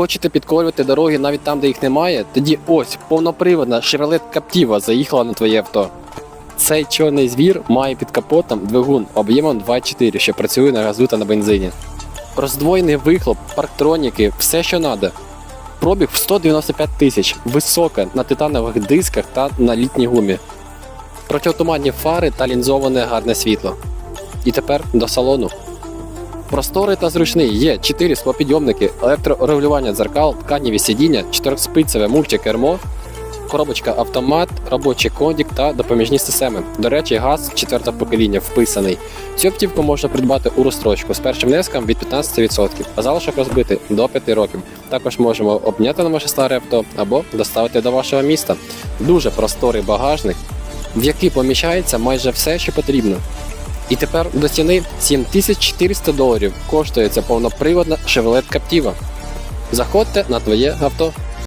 Хочете підкорювати дороги навіть там, де їх немає? Тоді ось повноприводна Chevrolet Captiva заїхала на твоє авто. Цей чорний звір має під капотом двигун об'ємом 2.4, що працює на газу та на бензині. Роздвоєний вихлоп, парктроніки, все що треба. Пробіг в 195 тисяч, висока на титанових дисках та на літній гумі. Протиотуманні фари та лінзоване гарне світло. І тепер до салону. Просторий та зручний є 4 склопідйомники, електрорегулювання дзеркал, тканіві сидіння, 4-спицеве мультикермо, коробочка автомат, робочий кондік та допоміжні системи. До речі, газ 4 покоління вписаний. Цю автівку можна придбати у розстрочку з першим внеском від 15%, а залишок розбити до 5 років. Також можемо обняти на ваше старе авто або доставити до вашого міста. Дуже просторий багажник, в який поміщається майже все, що потрібно. І тепер до ціни 7400 доларів коштує ця повноприводна Chevrolet Captiva. Заходьте на твоє авто.